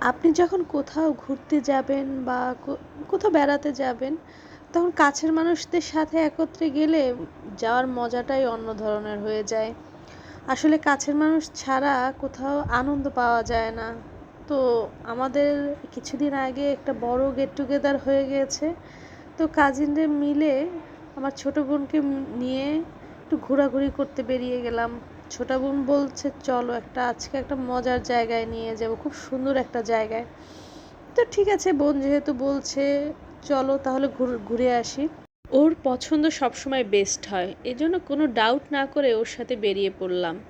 আপনি যখন কোথাও ঘুরতে যাবেন বা কোথাও বেড়াতে যাবেন, তখন কাছের মানুষদের সাথে একত্রে গেলে যাওয়ার মজাটাই অন্য ধরনের হয়ে যায়। আসলে কাছের মানুষ ছাড়া কোথাও আনন্দ পাওয়া যায় না। তো আমাদের কিছুদিন আগে একটা বড় গেট টুগেদার হয়ে গেছে। তো কাজিনদের মিলে আমার ছোট বোনকে নিয়ে একটু ঘোরাঘুরি করতে বেরিয়ে গেলাম। ছোট বোন বলছে, চলো একটা, আজকে একটা মজার জায়গায় নিয়ে যাব, খুব সুন্দর একটা জায়গায়। তো ঠিক আছে, বোন যেহেতু বলছে, চলো তাহলে ঘুর- আসি। ওর পছন্দ সবসময় বেস্ট হয়, এজন্য কোনো ডাউট না করে ওর সাথে বেরিয়ে পড়লাম।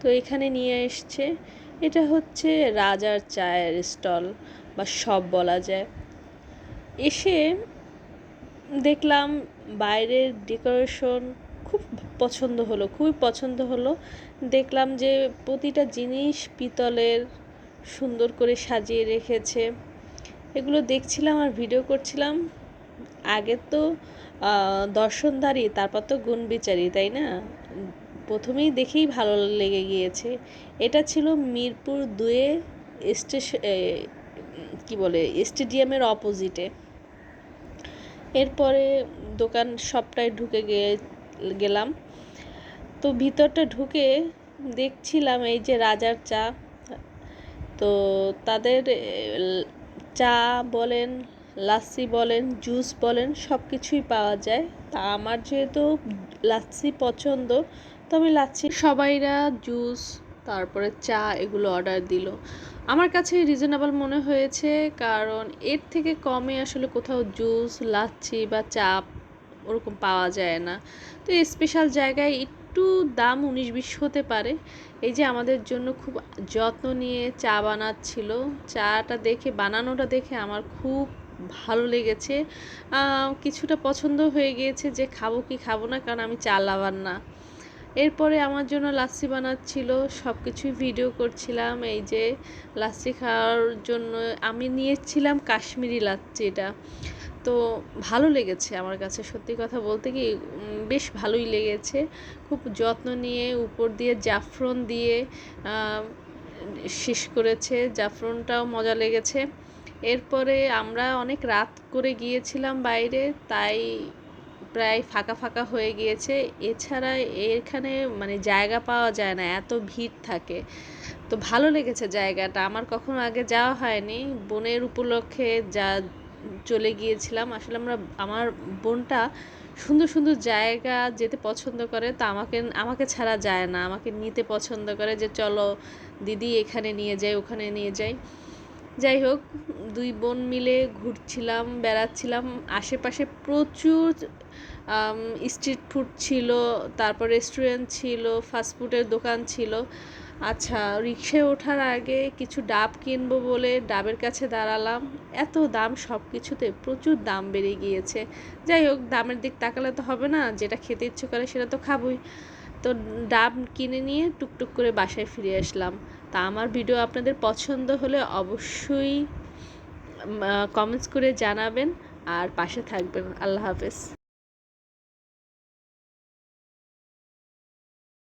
তো এখানে নিয়ে এসছে, এটা হচ্ছে রাজার চায়ের স্টল বা সব বলা যায়। এসে দেখলাম বাইরের ডেকোরেশন খুব পছন্দ হলো, খুবই পছন্দ হলো। দেখলাম যে প্রতিটা জিনিস পিতলের সুন্দর করে সাজিয়ে রেখেছে। এগুলো দেখছিলাম আর ভিডিও করছিলাম। আগে তো দর্শনধারী, তারপর তো গুণবিচারী তাই না? প্রথমেই দেখেই ভালো লেগে গিয়েছে। এটা ছিল মিরপুর দুয়ে স্টেশন কি বলে, স্টেডিয়ামের অপোজিটে। এরপরে দোকান সবটাই ঢুকে গিয়ে গেলাম। তো ভিতরটা ঢুকে দেখছিলাম এই যে রাজার চা। তো তাদের চা বলেন, লাচ্ছি বলেন, জুস বলেন সব কিছুই পাওয়া যায়। তা আমার যেহেতু লাচ্ছি পছন্দ, তো আমি লাচ্ছি সবাইরা জুস, তারপরে চা এগুলো অর্ডার দিল। আমার কাছে রিজনেবল মনে হয়েছে, কারণ এর থেকে কমে আসলে কোথাও জুস, লাচ্ছি বা চা ওরকম পাওয়া যায় না। তো স্পেশাল জায়গায় একটু দাম উনিশ বিশ হতে পারে। এই যে আমাদের জন্য খুব যত্ন নিয়ে চা বানাচ্ছিল, চাটা দেখে, বানানোটা দেখে আমার খুব ভালো লেগেছে। কিছুটা পছন্দ হয়ে গিয়েছে যে খাব কি খাব না, কারণ আমি চা লাভার না। এরপরে আমার জন্য লাচ্ছি বানাচ্ছিল সব কিছুই ভিডিও করছিলাম। এই যে লাচ্ছি খাওয়ার জন্য আমি নিয়েছিলাম কাশ্মীরি লাচ্ছি এটা তো ভালো লেগেছে আমার কাছে। সত্যি কথা বলতে কি বেশ ভালোই লেগেছে। খুব যত্ন নিয়ে উপর দিয়ে জাফরন দিয়ে শেষ করেছে। জাফরনটাও মজা লেগেছে। এরপরে আমরা অনেক রাত করে গিয়েছিলাম বাইরে, তাই প্রায় ফাঁকা ফাঁকা হয়ে গিয়েছে। এছাড়া এখানে মানে জায়গা পাওয়া যায় না, এত ভিড় থাকে। তো ভালো লেগেছে জায়গাটা। আমার কখনো আগে যাওয়া হয়নি। বোনের উপলক্ষে যা চলে গিয়েছিলাম। আসলে আমরা, আমার বোনটা সুন্দর সুন্দর জায়গা যেতে পছন্দ করে, তা আমাকে আমাকে ছাড়া যায় না। আমাকে নিতে পছন্দ করে যে, চলো দিদি এখানে নিয়ে যাই, ওখানে নিয়ে যাই। যাই হোক, দুই বোন মিলে ঘুরছিলাম, বেড়াচ্ছিলাম। আশেপাশে প্রচুর স্ট্রিট ফুড ছিল, তারপর রেস্টুরেন্ট ছিল ফাস্টফুডের দোকান ছিল। আচ্ছা রিক্সায় ওঠার আগে কিছু ডাব কিনবো বলে ডাবের কাছে দাঁড়ালাম। এত দাম সব কিছুতে প্রচুর দাম বেড়ে গিয়েছে। যাই হোক, দামের দিক তাকালে তো হবে না, যেটা খেতে ইচ্ছে করে সেটা তো খাবোই। তো ডাব কিনে নিয়ে টুকটুক করে বাসায় ফিরে আসলাম। তা আমার ভিডিও আপনাদের পছন্দ হলে অবশ্যই কমেন্টস করে জানাবেন। আর পাশে থাকবেন। আল্লাহ হাফেজ।